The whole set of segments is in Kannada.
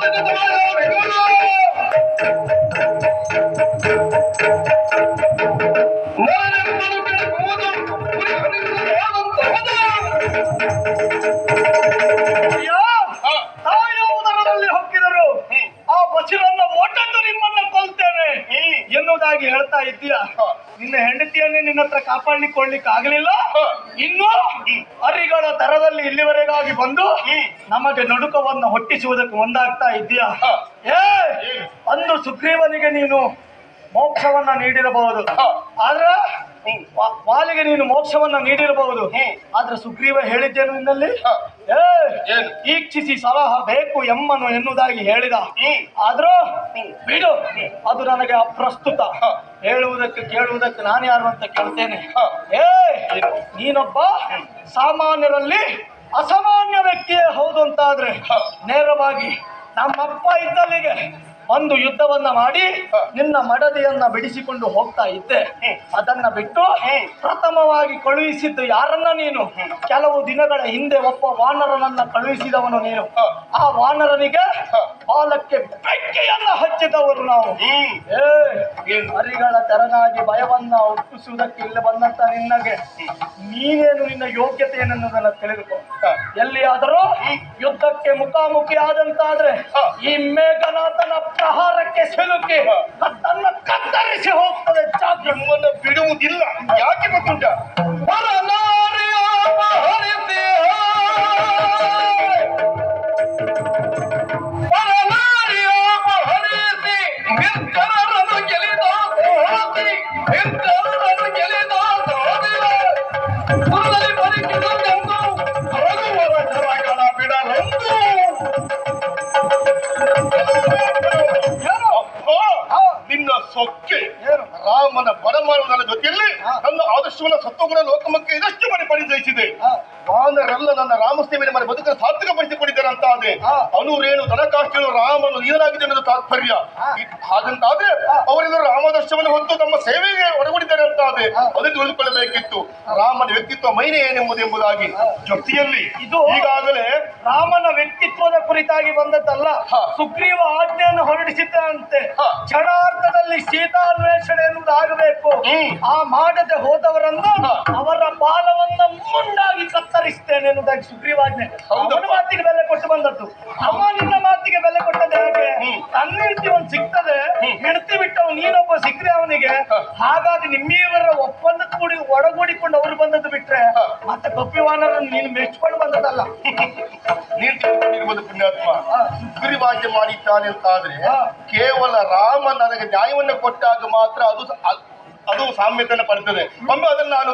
¡Vamos, vamos, vamos! ನಿನ್ನ ಹತ್ರ ಕಾಪಾಡಿಕೊಳ್ಳಿಕ್ಕೆ ಆಗ್ಲಿಲ್ಲ ಇನ್ನು ಅರಿಗಳ ತರದಲ್ಲಿ ಇಲ್ಲಿವರೆಗಾಗಿ ಬಂದು ನಮಗೆ ನಡುಕವನ್ನು ಹೊಟ್ಟಿಸುವುದಕ್ಕೆ ಒಂದಾಗ್ತಾ ಇದ್ದೀಯಾ? ಏ, ಅಂದು ಸುಗ್ರೀವನಿಗೆ ನೀನು ಮೋಕ್ಷವನ್ನ ನೀಡಿರಬಹುದು. ಆದ್ರ ವಾಲಿಗೆ ನೀನು ಮೋಕ್ಷವನ್ನ ನೀಡಿರಬಹುದು. ಆದ್ರೆ ಸುಗ್ರೀವ ಹೇಳಿದ್ದೇನು ನಿನ್ನಲ್ಲಿ? ಈಕ್ಷಿಸಿ ಸಲಹ ಬೇಕು ಎಮ್ಮನು ಎನ್ನುವುದಾಗಿ ಹೇಳಿದ. ಆದ್ರೂ ಬಿಡು. ಅದು ನನಗೆ ಅಪ್ರಸ್ತುತ. ಹೇಳುವುದಕ್ಕೆ ಕೇಳುವುದಕ್ಕೆ ನಾನು ಯಾರು ಅಂತ ಕೇಳ್ತೇನೆ. ಏ ನೀನೊಬ್ಬ ಸಾಮಾನ್ಯರಲ್ಲಿ ಅಸಾಮಾನ್ಯ ವ್ಯಕ್ತಿಯೇ ಹೌದು ಅಂತಾದ್ರೆ ನೇರವಾಗಿ ನಮ್ಮಪ್ಪ ಇದ್ದಲ್ಲಿಗೆ ಒಂದು ಯುದ್ಧವನ್ನ ಮಾಡಿ ನಿನ್ನ ಮಡದಿಯನ್ನ ಬಿಡಿಸಿಕೊಂಡು ಹೋಗ್ತಾ ಇದ್ದೆ. ಅದನ್ನ ಬಿಟ್ಟು ಪ್ರಥಮವಾಗಿ ಕಳುಹಿಸಿದ್ದು ಯಾರನ್ನ ನೀನು? ಕೆಲವು ದಿನಗಳ ಹಿಂದೆ ಒಬ್ಬ ವಾನರನನ್ನ ಕಳುಹಿಸಿದವನು ನೀನು. ಆ ವಾನರನಿಗೆ ಬಾಲಕ್ಕೆ ಬೆಂಕಿಯನ್ನ ಹಚ್ಚಿದವರು ನಾವು. ಮರಿಗಳ ತೆರನಾಗಿ ಭಯವನ್ನ ಒಪ್ಪಿಸುವುದಕ್ಕೆ ಇಲ್ಲಿ ಬಂದಂತ ನಿನ್ನಗೆ ನೀನೇನು ನಿನ್ನ ಯೋಗ್ಯತೆ ಏನನ್ನೋದನ್ನ ತಿಳಿದುಕೋ ಎಲ್ಲಿಯಾದರೂ ಯುದ್ಧಕ್ಕೆ ಮುಖಾಮುಖಿ ಆದಂತಾದ್ರೆ ಈ ಮೇಘನಾಥನ ಪ್ರಹಾರಕ್ಕೆ ಸಿಲುಕಿ ತನ್ನ ಕತ್ತರಿಸಿ ಹೋಗ್ತದೆ. ಜಾಗ್ರತೆ ನಿಮ್ಮನ್ನು ಬಿಡುವುದಿಲ್ಲ. ಯಾಕೆ ಗೊತ್ತುಂಟ? ಪರನಾರಿಯ ರಾಮನ ಬಡಮಾರುವುದರ ಜೊತೆಯಲ್ಲಿ. ನನ್ನ ಆದರ್ಶವನ್ನ ಸತ್ವಗುಣ ಸಾರ್ಥಕಪಡಿಸಿಕೊಂಡಿದ್ದಾರೆ ಅನುರೇಣು ದನಕಾಷ್ಟಿಗಳು ರಾಮನು ನೀನಾಗಿದೆ ಅನ್ನೋದು ತಾತ್ಪರ್ಯ. ಹಾಗಂತಾದ್ರೆ ಅವರಿಂದ ರಾಮದರ್ಶವನ್ನು ಹೊತ್ತು ತಮ್ಮ ಸೇವೆಗೆ ಒಳಗೊಂಡಿದ್ದಾರೆ ಅಂತ ಆದ್ರೆ ಹಾ. ಅದನ್ನು ತಿಳಿದುಕೊಳ್ಳಬೇಕಿತ್ತು. ರಾಮನ ವ್ಯಕ್ತಿತ್ವ ಮೈನೆ ಏನೆಂಬುದು ಎಂಬುದಾಗಿ ಜೊತೆಯಲ್ಲಿ ಇದು- ಈಗಾಗಲೇ ರಾಮನ ವ್ಯಕ್ತಿತ್ವದ ಕುರಿತಾಗಿ ಬಂದದ್ದಲ್ಲ. ಸುಗ್ರೀವ ಆಜ್ಞೆಯನ್ನು ಹೊರಡಿಸಿದ್ದಂತೆ. ಕ್ಷಣಾರ್ಥದಲ್ಲಿ ಸೀತಾನ್ವೇಷಣೆ ಎನ್ನುವುದು ಆಗಬೇಕು ಆ ಮಾಡದೆ ಹೋದವರನ್ನು ಅವರ ಬಾಲವನ್ನ ಮುಂಡಾಗಿ ಕತ್ತರಿಸ್ತೇನೆ ಎನ್ನುವುದಾಗಿ ಸುಗ್ರೀವಾಜ್ಞೆ. ಅವನ ಮಾತಿಗೆ ಬೆಲೆ ಕೊಟ್ಟು ಬಂದದ್ದು. ಅಮ್ಮ ನಿನ್ನ ಮಾತಿಗೆ ಬೆಲೆ ಕೊಟ್ಟದ್ದು ಹೇಗೆ. ತನ್ನ ಹೆಂಡತಿ ಒಂದು ಸಿಗ್ತದೆ ಹೆಂಡತಿ ಬಿಟ್ಟವ್ ನೀನೊಬ್ಬ ಸಿಕ್ಕರೆ ಅವನಿಗೆ. ಹಾಗಾಗಿ ನಿಮ್ಮಿವರ ಒಪ್ಪಂದ ಕೂಡಿ ಒಡಗೂಡಿಕೊಂಡು ಅವರು ಬಂದದ್ದು ಬಿಟ್ರೆ. ಮತ್ತೆ ಕಪ್ಪಿವಾನರನ್ನು ನೀನು ಮೆಚ್ಚಿಕೊಂಡು ಬಂದದಲ್ಲ ನೀನು ತಿಳ್ಕೊಂಡಿರ್ಬೋದು ಪುಣ್ಯಾತ್ಮ. ಸುಗ್ರೀವಾಜ್ಞೆ ಮಾಡಿದ್ದಾನೆ ಅಂತಾದ್ರೆ ಆದ್ರೆ ಕೇವಲ ರಾಮ ನನಗೆ ನ್ಯಾಯವನ್ನು ಕೊಟ್ಟಾಗ ಮಾತ್ರ ಅದು ಅದು ಸಾಮ್ಯತೆಯನ್ನು ಪಡ್ತದೆ ಒಮ್ಮೆ ಅದನ್ನು ನಾನು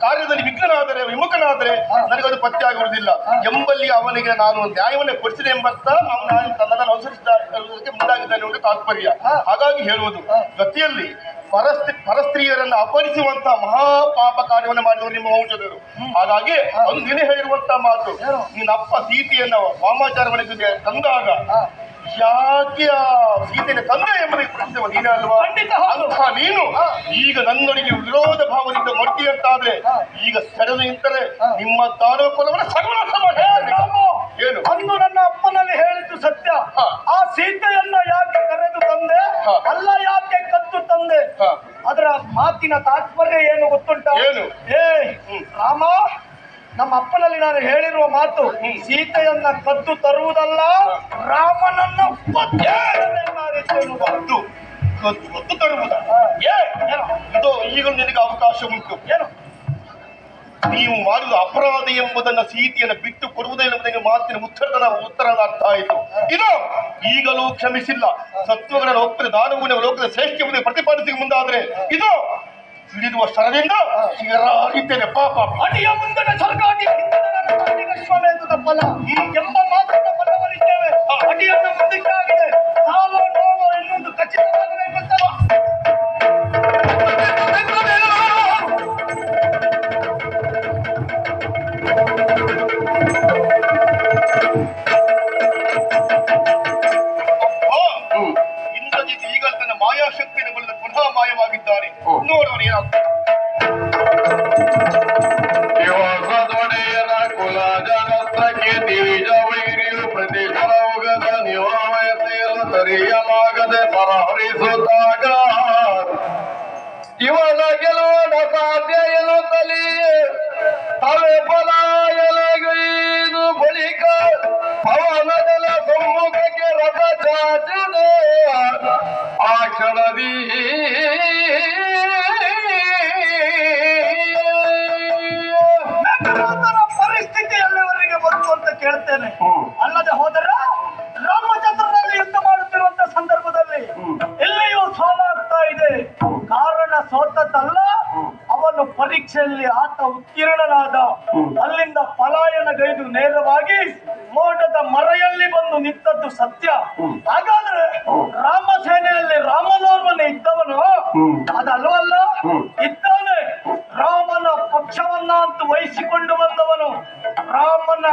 ಕಾರ್ಯದಲ್ಲಿ ವಿಘ್ನನಾದರೆ, ವಿಮುಖನಾದರೆ ನನಗದು ಪತ್ತೆ ಆಗುವುದಿಲ್ಲ. ಎಂಬಲ್ಲಿ ಅವನಿಗೆ ನಾನು ನ್ಯಾಯವನ್ನು ಕೊಡಿಸಿದೆ ಎಂಬರ್ಥ ಅವನು ತನ್ನದನ್ನು ಅನುಸರಿಸಿದ ಮುಂದಾಗಿದ್ದಾನೆ ಎಂದು ತಾತ್ಪರ್ಯ. ಹಾಗಾಗಿ ಹೇಳುವುದು, ಗತಿಯಲ್ಲಿ ಪರಸ್ತ್ರೀ ಪರಸ್ತ್ರೀಯರನ್ನು ಅಪಹರಿಸುವಂತಹ ಮಹಾಪಾಪ ಕಾರ್ಯವನ್ನು ಮಾಡಿದವರು ನಿಮ್ಮ ವಂಶದರು ಹಾಗಾಗಿ ಒಂದು ದಿನ ಹೇಳಿರುವಂತಹ ಮಾತು? ನಿನ್ನ ಅಪ್ಪ ಸೀತೆಯನ್ನ ವಾಮಾಚಾರ ಮನೆಗೆ ತಂದಾಗ ಯಾಕೆ ಆ ಸೀತೆಯ ತಂದೆ ಎಂಬುದಕ್ಕೆ ಪ್ರಶ್ನೆ ನೀನೇ ಅಲ್ವಾ? ಖಂಡಿತ ನೀನು. ಈಗ ನನ್ನೊಳಗೆ ವಿರೋಧ ಭಾವದಿಂದ ಮಡ್ತಿ ಅಂತಾದ್ರೆ ಈಗ ಸೆಳೆದು ನಿಂತರೆ ನಿಮ್ಮ ದಾನೋಪಲವನ್ನು ಸರ್ವನಾಶ ಮಾಡಿ ಏನು? ಅಂದು ನನ್ನ ಅಪ್ಪನಲ್ಲಿ ಹೇಳಿದ್ದು ಸತ್ಯ. ಆ ಸೀತೆಯನ್ನ ಯಾಕೆ ಕರೆದು ತಂದೆ? ಅಲ್ಲ ಯಾಕೆ ಹ. ಅದರ ಮಾತಿನ ತಾತ್ಪರ್ಯ ಏನು ಗೊತ್ತುಂಟ? ಏ ರಾಮ ನಮ್ಮ ಅಪ್ಪನಲ್ಲಿ ನಾನು ಹೇಳಿರುವ ಮಾತು ಸೀತೆಯನ್ನ ಕದ್ದು ತರುವುದಲ್ಲ ರಾಮನನ್ನ ಕದ್ದು ಕದ್ದು ತರುವುದಲ್ಲ ಇದು ಈಗ ನಿನಗೆ ಅವಕಾಶ ಉಂಟು. ಏನು? ನೀವು ಮಾಡಿದ ಅಪರಾಧ ಎಂಬುದನ್ನ ಸೀತೆಯನ್ನು ಬಿಟ್ಟು ಕೊಡುವುದೇ ಎಂಬುದಕ್ಕೆ ಮಾತಿನ ಉತ್ತರದ ಉತ್ತರದ ಅರ್ಥ ಆಯಿತು. ಇದು ಈಗಲೂ ಕ್ಷಮಿಸಿಲ್ಲ. ಸತ್ವಗಳ ಒಪ್ಪದ ದಾನಗುಣ ಲೋಕದ ಶ್ರೇಷ್ಠ ಎಂಬುದನ್ನು ಪ್ರತಿಪಾದಿಸಿ ಮುಂದಾದ್ರೆ ಇದು ಹಿಡಿದುವ ಶರದಿಂದ ಶಿರಾಗಿದ್ದೇನೆ ಪಾಪ ಅಡಿಯ ಮುಂದಣ ಸರ್ಕಾರಿ ತಪ್ಪಲ್ಲ. ಎಂಬ ಮಾತನ್ನ ಬಲವರಿದ್ದೇವೆ ಅಡಿಯನ್ನು ಮುಂದಕ್ಕೆ ಆಗಿದೆ ಸಾವು ನೋವು ಎನ್ನುವುದು ಖಚಿತವಾಗಬೇಕಂತಲ್ಲ ಶಿವಸದೊಡೆಯನ ಕುಲ ಜನತ್ರಕ್ಕೆ ಬೀಜ ವೈರಿಯು ಪ್ರತಿಫಲವ ಯೋಗದ ನಿವಾಯತೆಯನ್ನು ತರಿಯಲಾಗದೆ ಪರಹರಿಸುತ್ತಾಗ ಇವನ ಗೆಲುವನ ಸಾಧ್ಯ ಎನ್ನುತ್ತಲೇ ತಲೆ ಪಲಾಯಲಗೈದು ಬಳಿಕ ಪವನದಲ ಸಮ್ಮುಖಕ್ಕೆ ರಥ ಚಾಚಿದೆ ಆ ಕ್ಷಣದಿ ಕೇಳ್ತೇನೆ. ಅಲ್ಲದೆ ಹೋದರೆ ರಾಮಚಂದ್ರನಲ್ಲಿ ಯುದ್ಧ ಮಾಡುತ್ತಿರುವಂತ ಸಂದರ್ಭದಲ್ಲಿ ಇಲ್ಲಿಯೂ ಸೋಲಾಗ್ತಾ ಇದೆ. ಕಾರಣ ಸೋತದ್ದಲ್ಲ. ಅವನು ಪರೀಕ್ಷೆಯಲ್ಲಿ ಆತ ಉತ್ತೀರ್ಣನಾದ. ಅಲ್ಲಿಂದ ಪಲಾಯನಗೈದು ನೇರವಾಗಿ ಮೋಟದ ಮರೆಯಲ್ಲಿ ಬಂದು ನಿಂತದ್ದು ಸತ್ಯ. ಹಾಗಾದ್ರೆ ರಾಮ ಸೇನೆಯಲ್ಲಿ ರಾಮನೋರ್ವನೇ ಇದ್ದವನು? ಅದಲ್ವಲ್ಲ? ಇದ್ದಾನೆ. ರಾಮನ ಪಕ್ಷವನ್ನ ಅಂತ ವಹಿಸಿಕೊಂಡು ಬಂದವನು. ರಾಮನ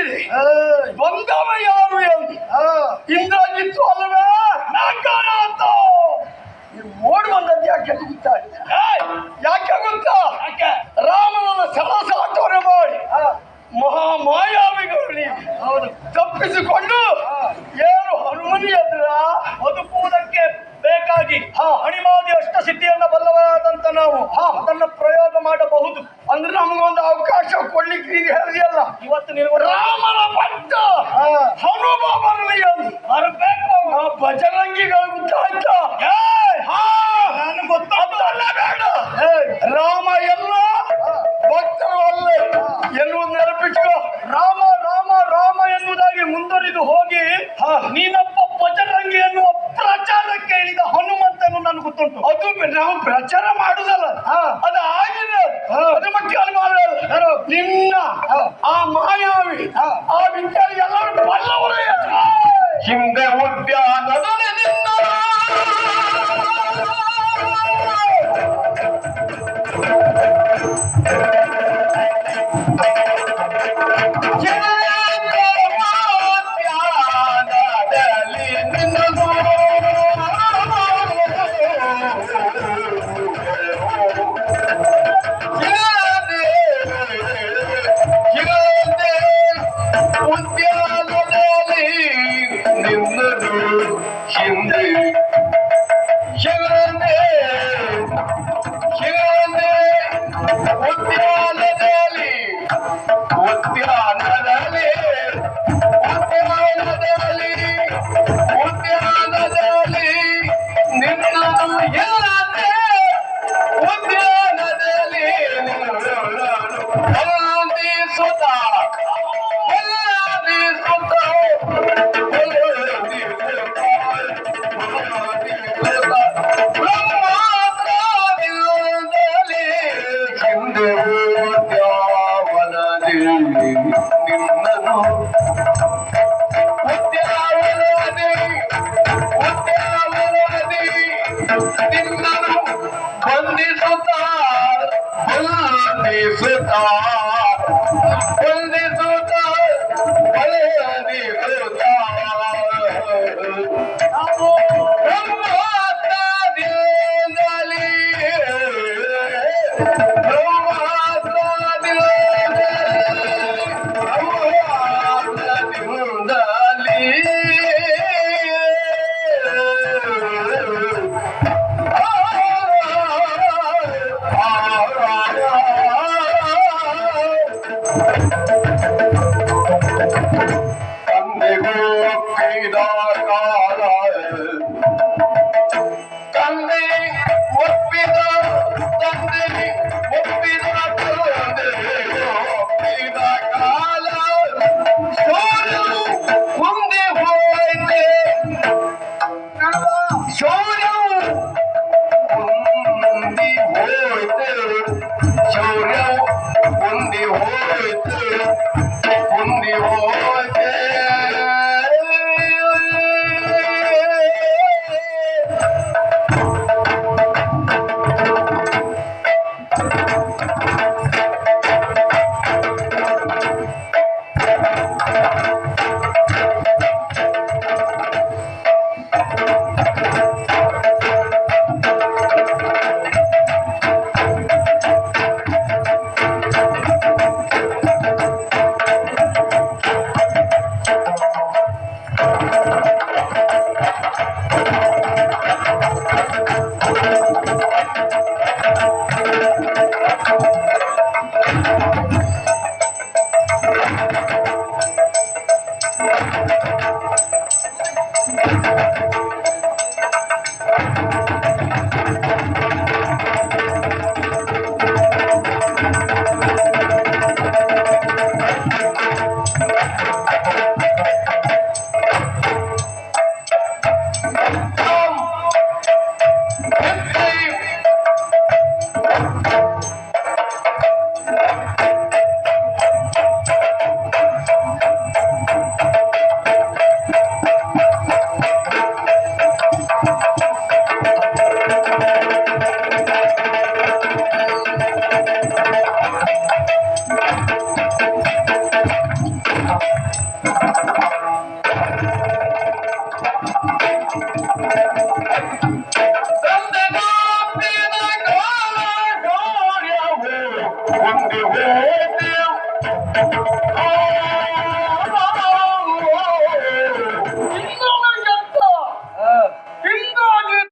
ಅರ್ಥ ಬಂದವ ಯಾರು ಎಂದು ಇಂದ್ರಾಜಿತ್ತು ಅಲ್ಲವೇ? ಅಂತ. ನೀವು ಬಂದದ್ದು ಯಾಕೆ ಏಯ್! ಯಾಕೆ ಗೊತ್ತಾ? ರಾಮನನ್ನ ಸರಸಾಟವರ ಮಾಡಿ. ಮಹಾಮಾಯಾವಿಗಳು ನೀವು ತಪ್ಪಿಸಿಕೊಂಡು ಏನು ಹನುಮನಿ ಎದ್ರ ಬದುಕುವುದಕ್ಕೆ ಬೇಕಾಗಿ ಆ ಹಣಿಮಾದಿ ಅಷ್ಟ ಸಿದ್ಧಿಯನ್ನ ಬಲ್ಲವರಾದಂತ ನಾವು. ಆ ಅದನ್ನ ಪ್ರಯೋಗ ಮಾಡಬಹುದು ಅಂದ್ರೆ ನಮಗೊಂದು ಅವಕಾಶ ಕೊಡ್ಲಿಕ್ಕೆ ಈಗ ಹೇಳಿದೆಯಲ್ಲ ಇವತ್ತು ನೀವು ರಾಮನ ಭಕ್ತ. ಹನುಮ ಬರಲಿ ಅಂತ ಬರಬೇಕು ಆ ಬಜರಂಗಿಗಳು ಗೊತ್ತಾಯ್ತಾ ನಾನು ಗೊತ್ತಾಗ್ತಲ್ಲ ಬೇಡ. ರಾಮ ಎಲ್ಲ ಭಕ್ತರು ಅಲ್ಲ ಎನ್ನುವುದು ನೆನಪಿಟ್ಕೋ ರಾಮ ರಾಮ ರಾಮ ಎನ್ನುವುದಾಗಿ ಮುಂದುವರಿದು ಹೋಗಿ ಹಾ, ಭಜರಂಗಿ ಬಜರಂಗಿ ಎನ್ನುವ ಪ್ರಚಾರಕ್ಕೆ ಇಳಿದ ಹನುಮಂತನು ನನಗೆ ಗೊತ್ತುಂಟು. ಅದು ನಾವು ಪ್ರಚಾರ ಮಾಡುದಲ್ಲ. ಅದು ಆಗಿದೆ ಹಾ. ಅದು ಮಕ್ಕಳು ಮಾಡೋದು ಯಾರು? ನಿನ್ನ ಹಾ. ಆ ಮಾಯಾವಿ ಹಾ. ಆ ವಿಚಾರ ಎಲ್ಲರೂ ಬಲ್ಲವರೇ ಹಿಂದೆ ಉದ್ಯಾನದಲ್ಲಿ ನಿನ್ನ ಉದ್ಯಾನದಲ್ಲಿ